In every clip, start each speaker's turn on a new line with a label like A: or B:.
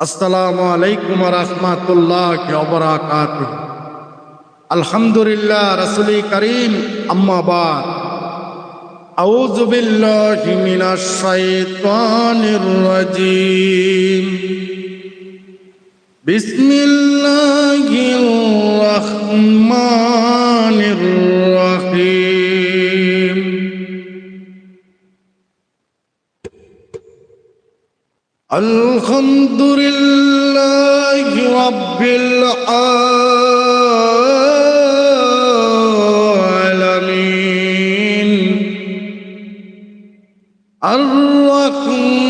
A: আসসালামু আলাইকুম রহমাতুল্লাহ বরাকাত আলহামদুলিল্লাহ রসুলি করিম আম্মাবাদ أعوذ بالله من الشيطان الرجيم بسم الله الرحمن الرحيم الحمد لله رب العالمين الرحمن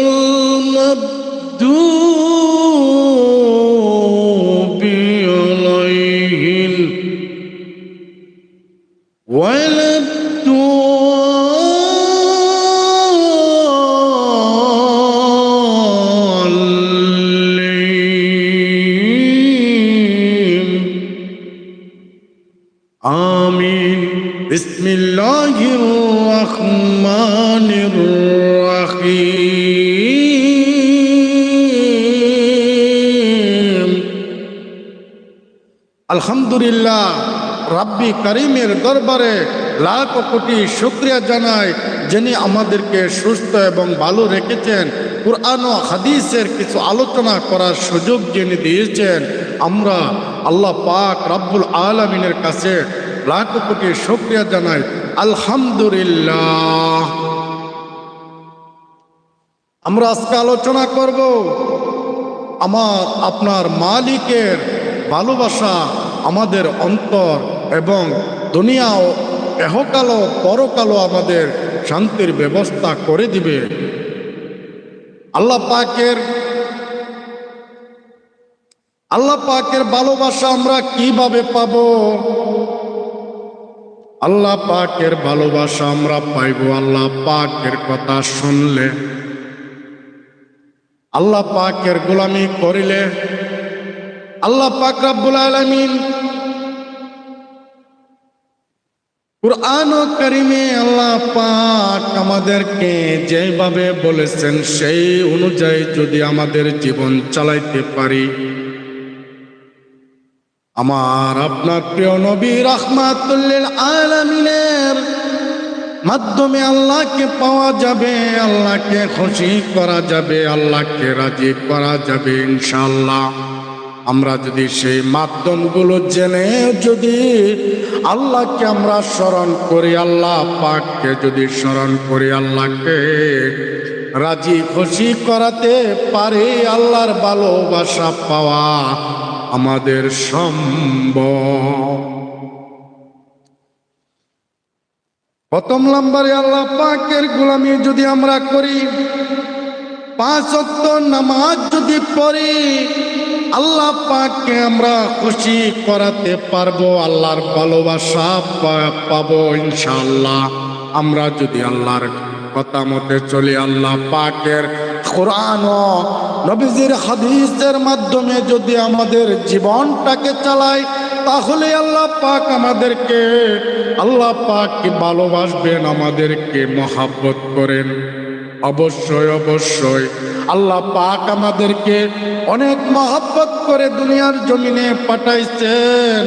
A: الله الرحمن الرحيم আলহামদুলিল্লাহ রাব্বি করিমের দরবারে লাখ কোটি শুক্রিয়া জানাই যিনি আমাদেরকে সুস্থ এবং ভালো রেখেছেন কোরআন ও হাদিসের কিছু আলোচনা করার সুযোগ যিনি দিয়েছেন আমরা আল্লাহ পাক রাব্বুল আলমিনের কাছে লাখ কোটি শুক্রিয়া জানাই আলহামদুলিল্লাহ। আমরা আজকে আলোচনা করব আমার, আপনার মালিকের ভালোবাসা আমাদের অন্তর এবং দুনিয়া ও এহকালও পরকালও আমাদের শান্তির ব্যবস্থা করে দিবে। আল্লাহ পাকের আল্লাহ পাকের ভালোবাসা আমরা কীভাবে পাব? আল্লাহ পাকের ভালোবাসা আমরা পাইব, আল্লাহ পাকের কথা শুনলে। আল্লাহ পাকের গোলামি করিলে আল্লাহ পাক রাব্বুল আলামিন কুরআন করিমে আল্লাহ পাক আমাদেরকে যেভাবে বলেছেন, সেই অনুযায়ী যদি আমাদের জীবন চালাইতে পারি। আমার আপনার প্রিয় নবী রহমাতুল্লিল আলামিনের মাধ্যমে আল্লাহকে পাওয়া যাবে, আল্লাহকে খুশি করা যাবে, আল্লাহকে রাজি করা যাবে ইনশাল্লাহ আমরা যদি সেই মাধ্যমগুলো জেনে যদি আল্লাহকে আমরা স্মরণ করি, আল্লাহ পাককে যদি স্মরণ করি, আল্লাহকে রাজি খুশি করাতে পারে, আল্লাহর ভালোবাসা পাওয়া আমাদের সম্ভব। প্রথম নম্বরে আল্লাহ পাকের গোলামি যদি আমরা করি, পাঁচ নামাজ যদি পড়ি, আল্লাহ পাককে আমরা খুশি করাতে পারব, আল্লাহর ভালোবাসা পাবো ইনশাআল্লাহ। আমরা যদি আল্লাহর কথা মতে চলি, আল্লাহ পাকের কোরআন নবীজির হাদিসের মাধ্যমে যদি আমাদের জীবনটাকে চালাই তাহলে আল্লাহ পাক আমাদেরকে, আল্লাহ পাক কি ভালোবাসবেন, আমাদেরকে মহাব্বত করেন। অবশ্যই অবশ্যই। আল্লাহ পাক আমাদেরকে অনেক মহাব্বত করে দুনিয়ার জমিনে পাঠাইছেন।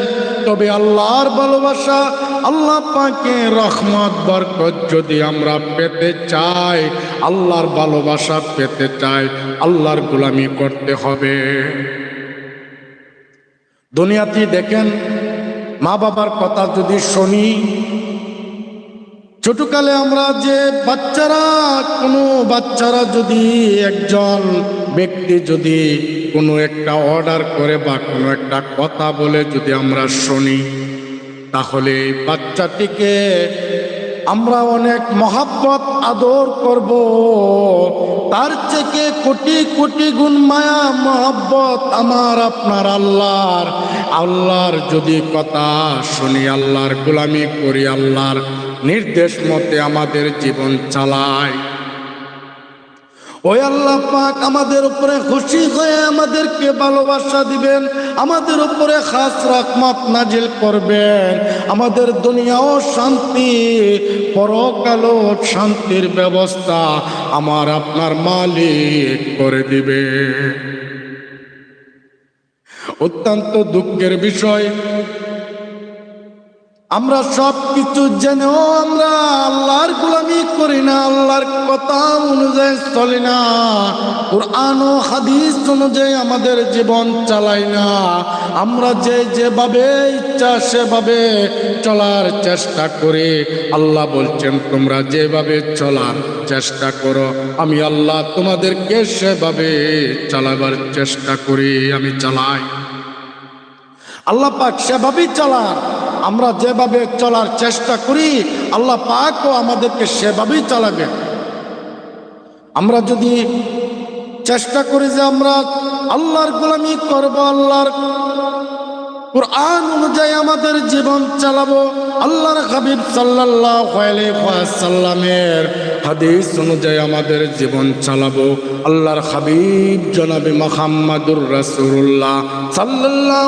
A: তবে আল্লাহর ভালোবাসা আল্লাহ পাকে রহমত, বরকত যদি আমরা পেতে চাই, আল্লাহর ভালোবাসা পেতে চাই, আল্লাহর গোলামি করতে হবে। দুনিয়াতে দেখেন মা বাবার কথা যদি শুনি, ছোটকালে আমরা যে বাচ্চারা, কোনো বাচ্চারা যদি একজন ব্যক্তি যদি কোনো একটা অর্ডার করে বা কোনো একটা কথা বলে যদি আমরা শুনি তাহলে বাচ্চাটিকে আমরা অনেক মহাব্বত আদর করব। তার থেকে কোটি কোটি গুণ মায়া, মহাব্বত আমার, আপনার আল্লাহর। আল্লাহর যদি কথা শুনি, আল্লাহর গোলামি করি, আল্লাহর নির্দেশ মতে আমাদের জীবন চালায়। ওই আল্লাহ পাক আমাদের উপরে খুশি হয়ে আমাদেরকে ভালোবাসা দিবেন, আমাদের উপরে খাস রহমত নাজিল করবেন। আমাদের দুনিয়াও শান্তি, পরকালও শান্তির ব্যবস্থা আমার আপনার মালিক করে দিবে। অত্যন্ত দুঃখের বিষয় আমরা সব কিছু জেনেও আমরা আল্লাহর গোলামি করি না, আল্লাহর কথা অনুযায়ী চলি না। কোরআন ও হাদিস অনুযায়ী আমাদের জীবন চালাই না। আমরা যে যেভাবে ইচ্ছা সেভাবে চলার চেষ্টা করি। আল্লাহ বলছেন, তোমরা যেভাবে চলার চেষ্টা করো, আমি আল্লাহ তোমাদেরকে সেভাবে চালাবার চেষ্টা করি, আমি চালাই। আল্লাহ পাক সেভাবেই চালান। আমরা যেভাবে চলার চেষ্টা করি, আল্লাহ পাকও আমাদেরকে সেভাবেই চালাবে। আমরা যদি চেষ্টা করি যে আমরা আল্লাহর গোলামি করব, আল্লাহর কোরআন অনুযায়ী আমাদের জীবন চালাবো আল্লাহর হাবিব ওয়াসাল্লামের হাদিস অনুযায়ী আমাদের জীবন চালাবো আল্লাহর হাবিব জনাবে মুহাম্মাদুর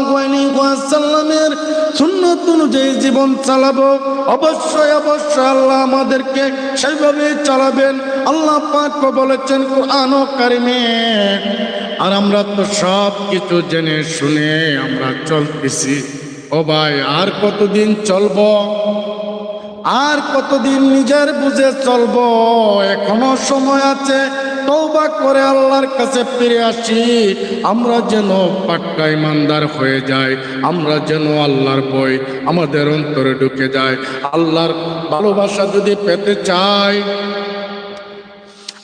A: আলাইহি ওয়াসাল্লামের সুন্নত অনুযায়ী জীবন চালাবো। অবশ্যই অবশ্যই আল্লাহ আমাদেরকে সেইভাবে চালাবেন। আল্লাহ পাক বলেছেন কোরআন কারিমে। আর আমরা তো সব কিছু জেনে শুনে আমরা চলতেছি। ও ভাই, আর কতদিন চলব? আর কতদিন নিজের বুঝে চলবো? এখনও সময় আছে তৌবা করে আল্লাহর কাছে ফিরে আসি। আমরা যেন পাক্কা ইমানদার হয়ে যাই, আমরা যেন আল্লাহর বই আমাদের অন্তরে ঢুকে যায়। আল্লাহর ভালোবাসা যদি পেতে চাই,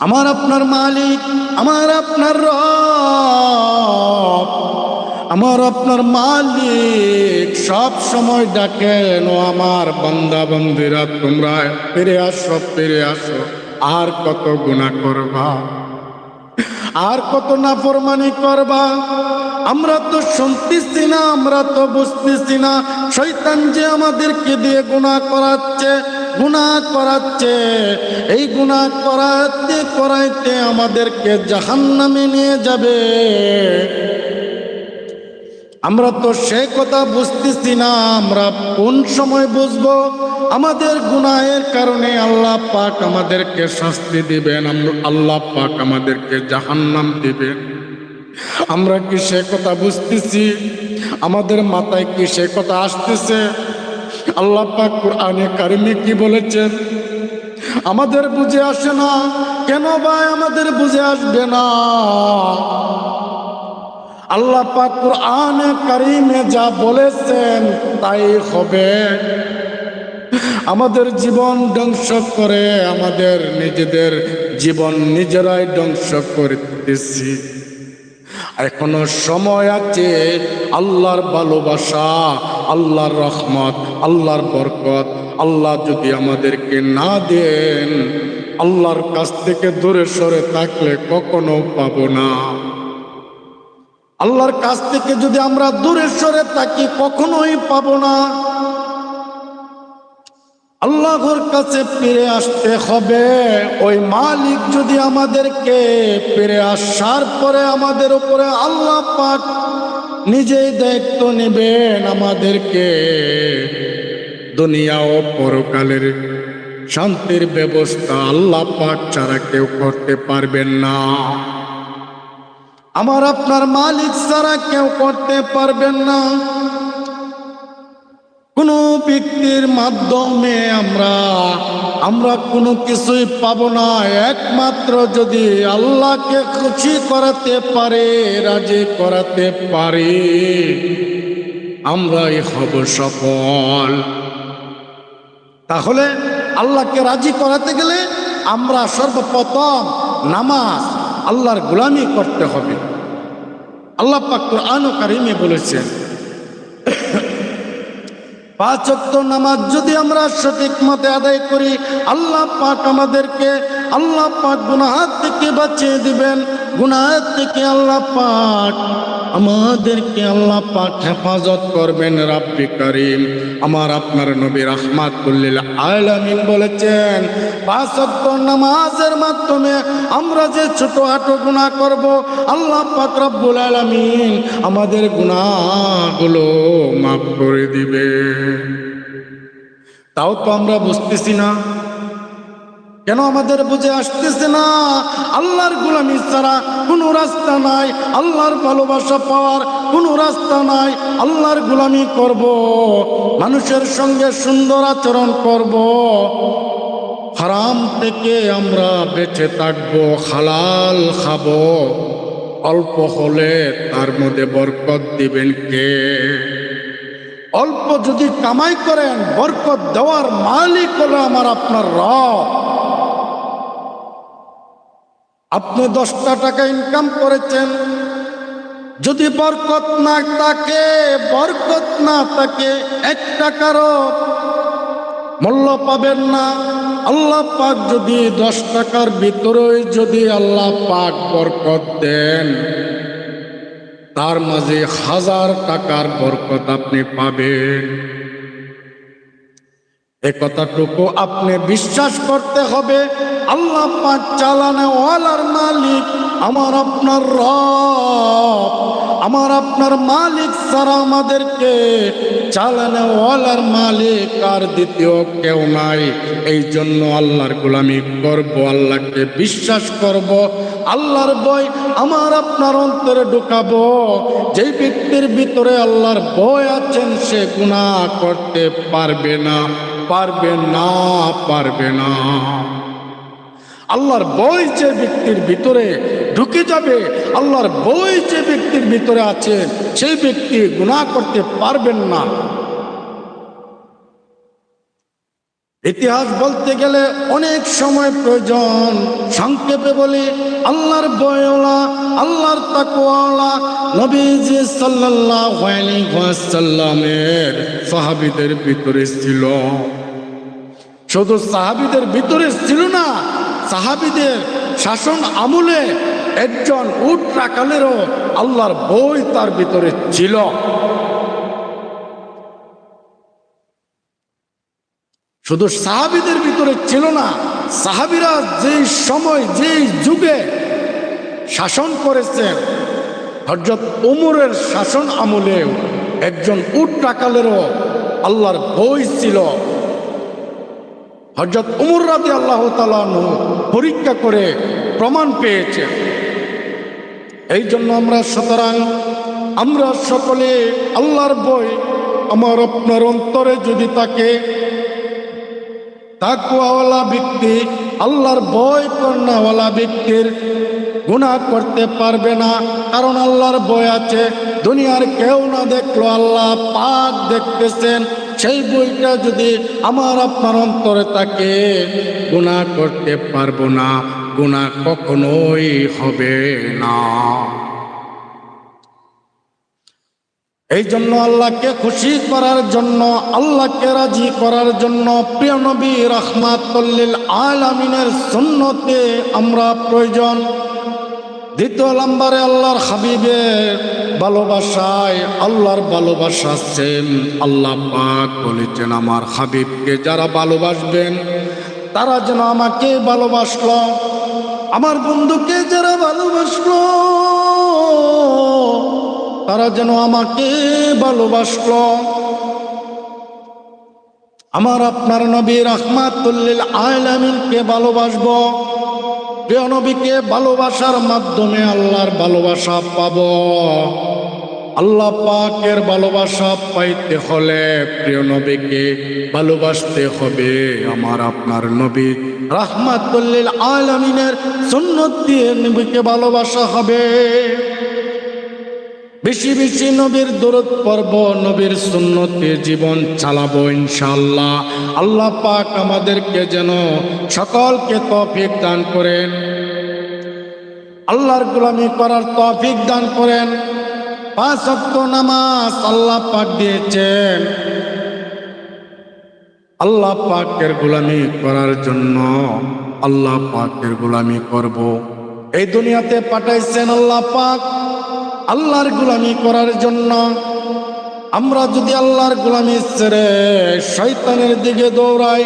A: আমার আপনার মালিক, আমার আপনার রব আমার আপনার মালিক সব সময় ডাকেন, ও আমার বান্দা বন্দিরা, তোমরা ফিরে আসো ফিরে আসো। আর কত গুণা করবা? আর কত নাফরমানি করবা? আমরা তো শুনতেছি না, আমরা তো বুঝতেছি না। শৈতান যে আমাদেরকে দিয়ে গুণা করাচ্ছে গুণা করাচ্ছে। এই গুণা করাতে করাইতে আমাদেরকে জাহান্নামে নিয়ে যাবে। আমরা তো সে কথা বুঝতেছি না, আমরা কোন সময় বুঝব? আমাদের গুনাহের কারণে আল্লাহ পাক আমাদেরকে শাস্তি দিবেন, আম- আল্লাহ পাক আমাদেরকে জাহান্নাম দিবেন। আমরা কি সে কথা বুঝতেছি? আমাদের মাথায় কি সে কথা আসতেছে? আল্লাহ পাক কোরআনে কারিমে কি বলেছেন? আমাদের বুঝে আসে না, কেন ভাই আমাদের বুঝে আসবে না? আল্লাহ পাক কোরআনে কারিমে যা বলেছেন তাই হবে। আমাদের জীবন ধ্বংস করে আমাদের নিজেদের জীবন নিজেরাই ধ্বংস করতেছি। এখনও সময় আছে, আল্লাহর ভালোবাসা, আল্লাহর রহমত, আল্লাহর বরকত। আল্লাহ যদি আমাদেরকে না দেন, আল্লাহর কাছ থেকে দূরে সরে থাকলে কখনো পাবো না। আল্লাহর কাছ থেকে যদি আমরা দূরে সরে থাকি, কখনোই পাবো না। আল্লাহর কাছে ফিরে আসতে হবে। ওই মালিক যদি আমাদেরকে ফিরে আসার পরে আমাদের উপরে আল্লাহ পাক নিজেই দায়িত্ব নেবেন আমাদেরকে। দুনিয়া ও পরকালের শান্তির ব্যবস্থা আল্লাহ পাক ছাড়া কেউ করতে পারবেন না। আমার আপনার মালিক ছাড়া কেউ করতে পারবেন না। কোনো ব্যক্তির মাধ্যমে আমরা আমরা কোনো কিছুই পাব না। একমাত্র যদি আল্লাহকে খুশি করাতে পারে, রাজি করাতে পারি, আমরাই হব সফল। তাহলে আল্লাহকে রাজি করাতে গেলে আমরা সর্বপ্রথম নামাজ আল্লাহর গোলামি করতে হবে। আল্লাহ পাক কোরআন কারিমে বলেছেন পাঁচত্ব নামাজ যদি আমরা সঠিক মতে আদায় করি, আল্লাহ পাক আমাদেরকে, আল্লাহ পাক গুনাহাত থেকে বাঁচিয়ে দিবেন। গুনাহাত থেকে আল্লাহ পাক আমাদেরকে আল্লাহ পাক হেফাজত করবেন, রাব্বি করিম। আমার আপনার নবী রাহমাতুল্লিল আলামিন বলেছেন নামাজের মাধ্যমে আমরা যে ছোট হাঁটো গুনাহ করব, আল্লাহ পাক রব্বুল আলামিন আমাদের গুনাহগুলো মাফ করে দিবে তাও তো আমরা বুঝতেছি না। কেন আমাদের বুঝে আসতেছে না? আল্লাহর গুলামি ছাড়া কোনো রাস্তা নাই। আল্লাহর ভালোবাসা পাওয়ার কোনো রাস্তা নাই। আল্লাহর গুলামি করব, মানুষের সঙ্গে সুন্দর আচরণ করব। হারাম থেকে আমরা বেঁচে থাকব, হালাল খাব। অল্প হলে তার মধ্যে বরকত দিবেন কে? অল্প যদি কামাই করেন, বরকত দেওয়ার মালিক হলো আমার আপনার রব। আপনি দশটা টাকা ইনকাম করেছেন। যদি বরকত না তাকে বরকত না তাকে এক টাকারও মূল্য পাবেন না। আল্লাহ পাক যদি দশ টাকার ভিতরে যদি আল্লাহ পাক বরকত দেন, তার মাঝে হাজার টাকার বরকত আপনি পাবেন। এ কথাটুকু আপনি বিশ্বাস করতে হবে। আল্লাহ পাক চালানে ওয়ালার মালিক আমার আপনার রব। আমার আপনার মালিক সারা আমাদেরকে চালানে ওয়ালার মালিক আর দ্বিতীয় কেউ নাই। এই জন্য আল্লাহর গোলামি করব, আল্লাহকে বিশ্বাস করব, আল্লাহর বই আমার আপনার অন্তরে ঢুকাবো। যেই ব্যক্তির ভিতরে আল্লাহর বই আছেন সে গুণা করতে পারবে না। পারবে না পারবে না। আল্লাহর বই যে ব্যক্তির ভিতরে ঢুকে যাবে, আল্লাহর বই যে ব্যক্তির ভিতরে আছে, সেই ব্যক্তি গুণা করতে পারবেন না। ইতিহাস বলতে গেলে অনেক সময় প্রয়োজন। সংক্ষেপে বলি, আল্লাহর বয়লা আল্লাহর তাকুয়ালা নবীজি ওয়াসাল্লামের সাহাবীদের ভিতরে ছিল। শুধু সাহাবীদের ভিতরে ছিল না, সাহাবীদের শাসন আমলে একজন উট রাখালেরও আল্লাহর বই তার ভিতরে ছিল। শুধু সাহাবিদের ভিতরে ছিল না, সাহাবিরা যেই সময়, যেই যুগে শাসন করেছেন হজরত উমরের শাসন আমলেও একজন উট টাকালেরও আল্লাহর বই ছিল। হজরত উমর রাতে আল্লাহ তালু পরীক্ষা করে প্রমাণ পেয়েছে এই জন্য আমরা, সুতরাং আমরা সকলে আল্লাহর বই, আমার আপনার অন্তরে যদি তাকে তাকুয়াওয়ালা ব্যক্তি, আল্লাহর ভয় কন্যাওয়ালা ব্যক্তির গুণা করতে পারবে না। কারণ আল্লাহর বই আছে। দুনিয়ার কেউ না দেখল, আল্লাহ পাক দেখতেছেন। সেই বইটা যদি আমার আপনার অন্তরে থাকে গুণা করতে পারব না। গুণা কখনোই হবে না। এই জন্য আল্লাহকে খুশি করার জন্য, আল্লাহকে রাজি করার জন্য প্রিয় নবী রহমাতুল্লিল আলামিনের সুন্নতে আমরা প্রয়োজন। দ্বিতীয় নম্বরে আল্লাহর হাবিবের ভালোবাসায় আল্লাহর ভালোবাসা সেম। আল্লাহ পাক বলেছেন, আমার হাবিবকে যারা ভালোবাসবেন, তারা যেন আমাকে ভালোবাসল। আমার বন্ধুকে যারা ভালোবাসলো তারা যেন আমাকে ভালোবাসলো। আমার আপনার নবী রহমাতুল্লিল আলামিনকে ভালোবাসবো। প্রিয় নবীকে ভালোবাসার মাধ্যমে আল্লাহর ভালোবাসা পাব। আল্লাহ পাকের ভালোবাসা পাইতে হলে প্রিয় নবীকে ভালোবাসতে হবে। আমার আপনার নবী রাহমাতুল্লিল আলামিনের সুন্নত দিয়ে নবীকে ভালোবাসা হবে। বেশি বেশি নবীর দূরত পর্ব নবীর সুন্নতে জীবন চালাবো ইনশাল্লাহ আল্লাহ পাক আমাদেরকে যেন সকলকে তৌফিক দান করেন। আল্লাহর গোলামি করার তৌফিক দান করেন। পাঁচ অক্ট নামাজ আল্লাহ পাক দিয়েছেন। আল্লাহ পাকের গোলামি করার জন্য আল্লাহ পাকের গোলামি করব। এই দুনিয়াতে পাঠাইছেন আল্লাহ পাক। আল্লাহর গোলামি করার জন্য আমরা যদি আল্লাহর গোলামি ছেড়ে শৈতানের দিকে দৌড়াই,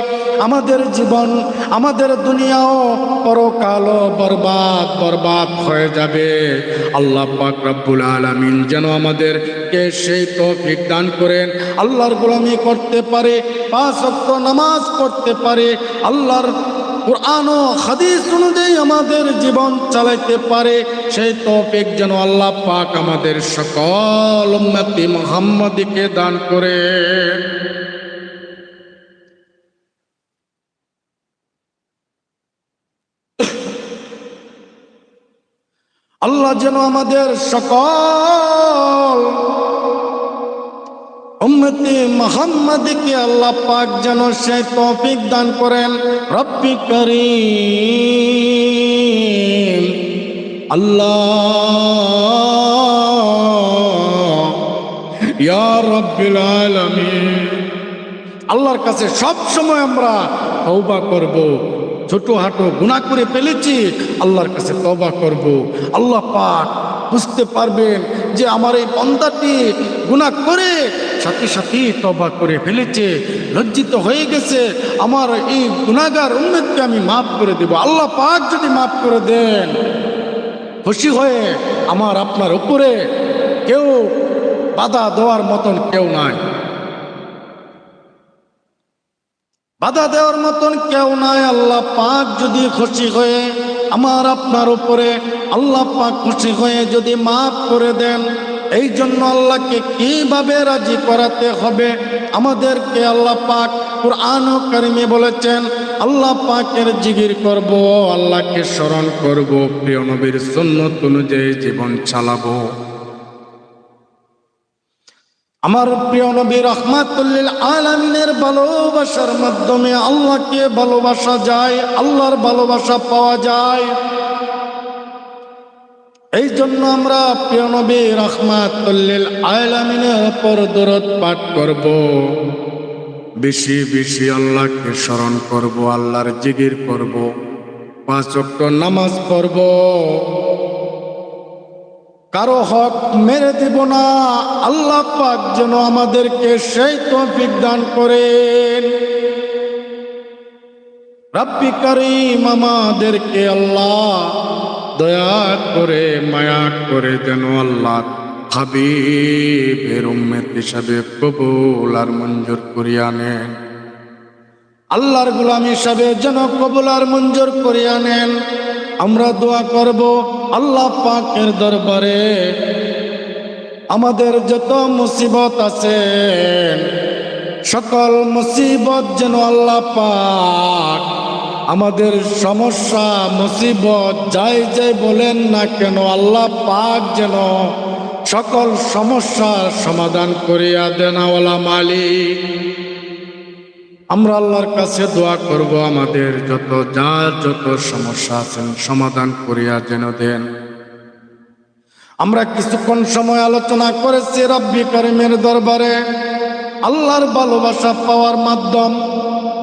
A: আমাদের জীবন, আমাদের দুনিয়াও পরকালও বরবাদ বরবাদ হয়ে যাবে। আল্লাহ পাক রব্বুল আলামিন যেন আমাদেরকে সেই তৌফিক দান করেন। আল্লাহর গোলামি করতে পারে, পাঁচ নামাজ পড়তে পারে, আল্লাহর কোরআন ও হাদিস অনুযায়ী আমাদের জীবন চালাইতে পারে, সেই তৌফিক যেন আল্লাহ পাক আমাদের সকল উম্মতি মুহাম্মাদিকে দান করে। আল্লাহ যেন আমাদের সকল উম্মতি মোহাম্মদকে আল্লাহ পাক যেন সে তৌফিক দান করেন। রব্বি করিম। আল্লাহ। ইয়া রব্বিল আলামিন। আল্লাহর কাছে সব সময় আমরা তওবা করব। ছোট হাঁটো গুণা করে ফেলেছি, আল্লাহর কাছে তওবা করব। আল্লাহ পাক বুঝতে পারবেন যে আমার এই বন্দাটি গুণা করে, সাথে সাথে তবা করে ফেলেছে, লজ্জিত হয়ে গেছে। আমার এই গুণাগার উন্নতকে আমি মাফ করে দেব। আল্লাহ পাক যদি মাফ করে দেন, খুশি হয়ে আমার আপনার উপরে কেউ বাধা দেওয়ার মতন কেউ নাই। বাধা দেওয়ার মতন কেউ নাই। আল্লাহ পাক যদি খুশি হয়ে আমার আপনার উপরে আল্লাহ পাক খুশি হয়ে যদি মাফ করে দেন এই জন্য আল্লাহকে কীভাবে রাজি করাতে হবে? আমাদেরকে আল্লাহ পাক কোরআন কারিমে বলেছেন, আল্লাহ পাকের জিগির করব, আল্লাহকে স্মরণ করব, প্রিয় নবীর সুন্নত অনুযায়ী জীবন চালাবো। আমার প্রিয় নবী রহমাতুল্লিল আলামিনের ভালোবাসার মাধ্যমে আল্লাহকে ভালোবাসা যায়, আল্লাহর ভালোবাসা পাওয়া যায়। এই জন্য আমরা প্রিয় নবী রহমাতুল্লিল আলামিনের ওপর দরদ পাঠ করব। বেশি বেশি আল্লাহকে স্মরণ করব আল্লাহর জিগির করব পাঁচ ওয়াক্ত নামাজ পড়ব। কারও হক মেরে দিব না আল্লাহ পাক যেন আমাদেরকে সেই তৌফিক দান করেন। রাব্বি করিম আমাদেরকে আল্লাহ দয়া করে মায়া করে যেন আল্লাহ হাবিবের উম্মেত হিসাবে কবুল আর মঞ্জুর করিয়া নেন। আল্লাহর গুলাম হিসাবে যেন কবুল আর মঞ্জুর করিয়া নেন। আমরা দোয়া করব আল্লাহ পাকের দরবারে। আমাদের যত মুসিবত আছে, সকল মুসিবত যেন আল্লাহ পাক আমাদের সমস্যা, মুসিবত, যাই যাই বলেন না কেন, আল্লাহ পাক যেন সকল সমস্যার সমাধান করিয়া দেনাওয়ালা মালিক। আমরা আল্লাহর কাছে দোয়া করব, আমাদের যত, যার যত সমস্যা আছেন, সমাধান করিয়া যেন দেন। আমরা কিছুক্ষণ সময় আলোচনা করেছি, রব্বি করিমের দরবারে। আল্লাহর ভালোবাসা পাওয়ার মাধ্যম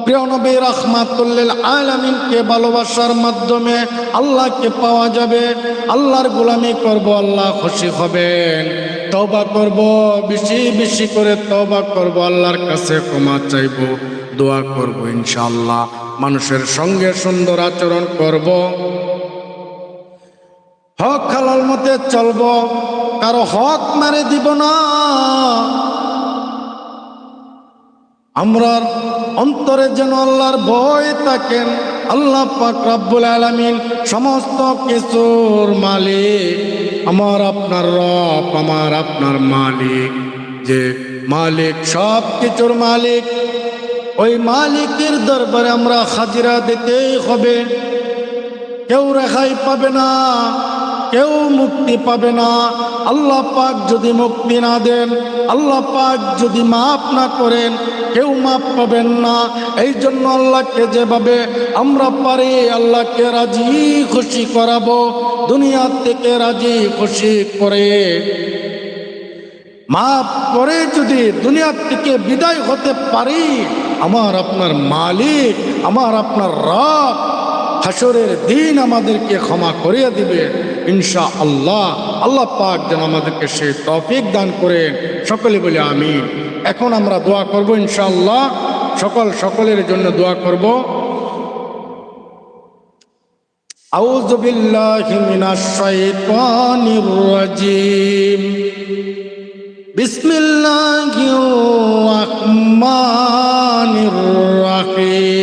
A: প্রিয় নবী, রহমাতুল্লিল আলামিনকে ভালোবাসার মাধ্যমে আল্লাহকে পাওয়া যাবে। আল্লাহর গোলামি করব, আল্লাহ খুশি হবেন। তওবা করব, বেশি বেশি করে তওবা করব, আল্লাহর কাছে ক্ষমা চাইব, দোয়া করব ইনশাআল্লাহ। মানুষের সঙ্গে সুন্দর আচরণ করব। হক হালাল মতে চলব, কারও হক মেরে দিব না। আমরা অন্তরে যেন আল্লাহর ভয় থাকেন, আল্লাহ পাক রাব্বুল আলামিন সমস্ত কিছুর মালিক। আমার আপনার রব, আমার আপনার মালিক। যে মালিক, সব কিছুর মালিক। ওই মালিকের দরবারে আমরা হাজিরা দিতেই হবে। কেউ রেখাই পাবে না। কেউ মুক্তি পাবে না। আল্লাহ পাক যদি মুক্তি না দেন, আল্লাহ পাক যদি মাফ না করেন, কেউ মাফ পাবেন না। এই জন্য আল্লাহকে যেভাবে আমরা পারি, আল্লাহকে রাজি খুশি করাবো, দুনিয়া থেকে রাজি খুশি করে। মাফ করে যদি দুনিয়ার থেকে বিদায় হতে পারি, আমার আপনার মালিক, আমার আপনার রব হাসরের দিন আমাদেরকে ক্ষমা করিয়ে দিবে ইনশা আল্লাহ আল্লাহ পাক যেন আমাদেরকে সে তফিক দান করেন সকলে বলে আমি এখন আমরা দোয়া করব ইনশাআল্লাহ সকল সকলের জন্য দোয়া করব أعوذ بالله من الشيطان الرجيم بسم الله الرحمن الرحيم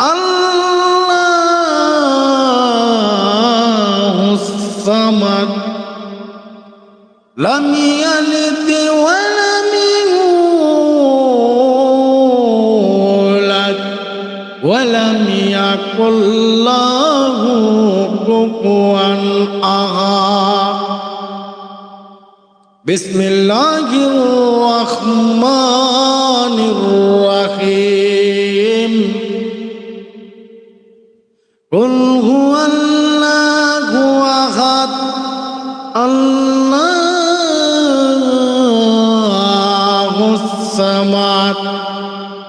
A: الله الصمد لم يلد ولم يولد ولم يكن له كفوا أحد. بسم الله الرحمن